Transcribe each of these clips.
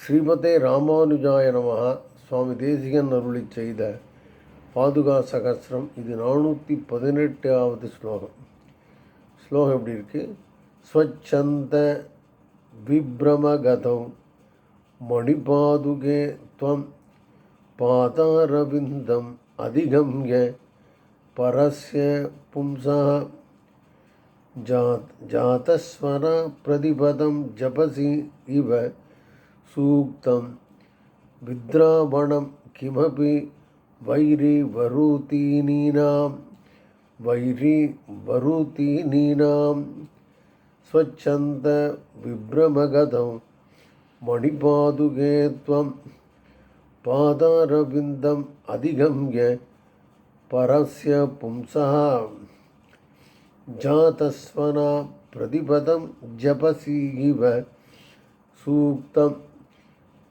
ஸ்ரீமதே ராமானுஜாய நமகா சுவாமி தேசிகன் அருளி செய்த பாதுகா சகசிரம். இது நானூற்றி பதினெட்டாவது ஸ்லோகம். ஸ்லோகம் எப்படி இருக்குது ஸ்வச்சந்த விப்ரமகதம் மணிபாதுகே துவம் பாதாரவிந்தம் அதிகம்ய பரஸ்ய பும்சா ஜாத் ஜாதஸ்வர பிரதிபதம் ஜபசி இவ सूक्तं विद्रावणं किमपि वैरिवरूतीनीनां वैरिवरूतीनीनां स्वच्छन्दविभ्रमगतं मणिपादुके त्वं पादारविन्दम् अधिगम्य परस्य पुंसः जातस्वना प्रतिपदं जपसि इव सूक्तं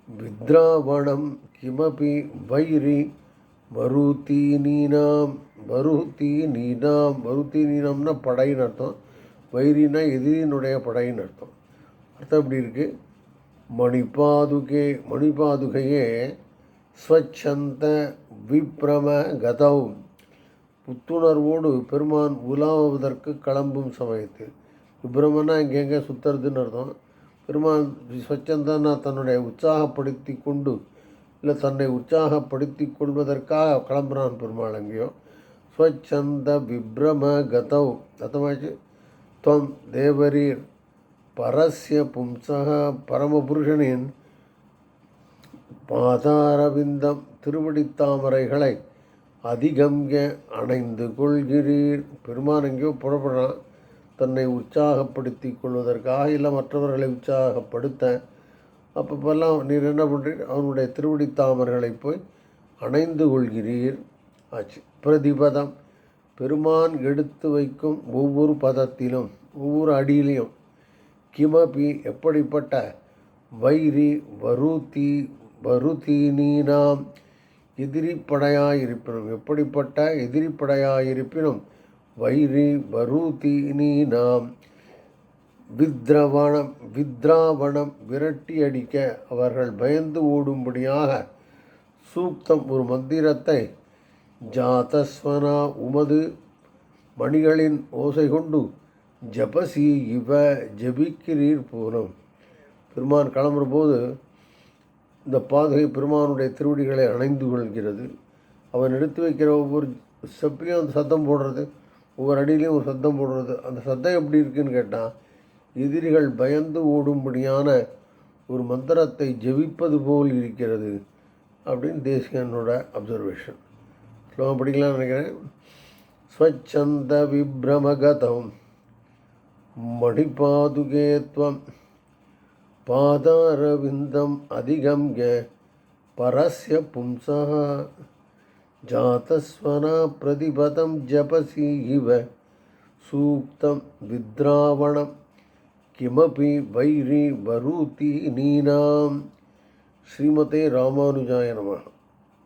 வித்ராவணம் கிமபி வைரி மருத்தீனீனாம் மருத்தீனீனாம் மருத்தீனீனம்னா படைன்னு அர்த்தம். வைரினா எதிரினுடைய படைன்னு அர்த்தம். அர்த்தம் இப்படி இருக்குது மணிபாதுகே மணிபாதுகையே ஸ்வச்சந்த விப்ரம கதவும் புத்துணர்வோடு பெருமான் உலாவதற்கு கிளம்பும் சமயத்தில். விப்ரமன்னா இங்கெங்கே சுற்றுறதுன்னு அர்த்தம். பெருமான் ஸ்வச்சந்தனா தன்னுடைய உற்சாகப்படுத்தி கொண்டு இல்லை தன்னை உற்சாகப்படுத்தி கொள்வதற்காக கிளம்புறான் பெருமாள் எங்கேயோ. ஸ்வச்சந்த விப்ரம கதௌ கதமாச்சு துவம் தேவரீர் பரஸ்ய பும்சக பரமபுருஷனின் பாதாரவிந்தம் திருவடித்தாமரைகளை அதிகங்க அணைந்து கொள்கிறீர். பெருமான் எங்கேயோ புறப்படுறான். தன்னை உற்சாகப்படுத்தி கொள்வதற்காக இல்லை மற்றவர்களை உற்சாகப்படுத்த. அப்பப்பெல்லாம் நீர் என்ன பண்ணுறீர் அவனுடைய திருவடி தாமர்களை போய் அணைந்து கொள்கிறீர். ஆச்சு. பிரதிபதம். பெருமான் எடுத்து வைக்கும் ஒவ்வொரு பதத்திலும் ஒவ்வொரு அடியிலையும் கிமபி எப்படிப்பட்ட வைரி வருத்தி வருத்தீனீனாம் எதிரிப்படையாயிருப்பினும் எப்படிப்பட்ட எதிரிப்படையாயிருப்பினும் வைரி வரூதீனி நாம். வித்ரவணம் வித்ராவணம் விரட்டி அடிக்க அவர்கள் பயந்து ஓடும்படியாக சூக்தம் ஒரு மந்திரத்தை ஜாதஸ்வனா உமது மணிகளின் ஓசை கொண்டு ஜபசி இவ ஜபிக்கிறீர் போலும். பெருமான் கிளம்புற போது இந்த பாதகை பெருமானுடைய திருவடிகளை அணைந்து கொள்கிறது. அவன் எடுத்து வைக்கிற ஒவ்வொரு செப்பையும் சத்தம் போடுறது. ஒவ்வொரு அடியிலையும் ஒரு சத்தம் போடுறது. அந்த சத்தம் எப்படி இருக்குன்னு கேட்டால் எதிரிகள் பயந்து ஓடும்படியான ஒரு மந்திரத்தை ஜெபிப்பது போல் இருக்கிறது அப்படின்னு தேசிகனோட அப்சர்வேஷன் ஸ்லோகம் படிக்கலாம்னு நினைக்கிறேன். ஸ்வச்சந்த விப்ரமகதம் மணிபாதுகேத்வம் பாதாரவிந்தம் அதிகம் பரஸ்ய பும்சா जातस्वना प्रतिपदं जपसि इव सूक्तं विद्रावणं। किमपि वैरि वरूतीनीनां श्रीमते रामानुजाय नमः।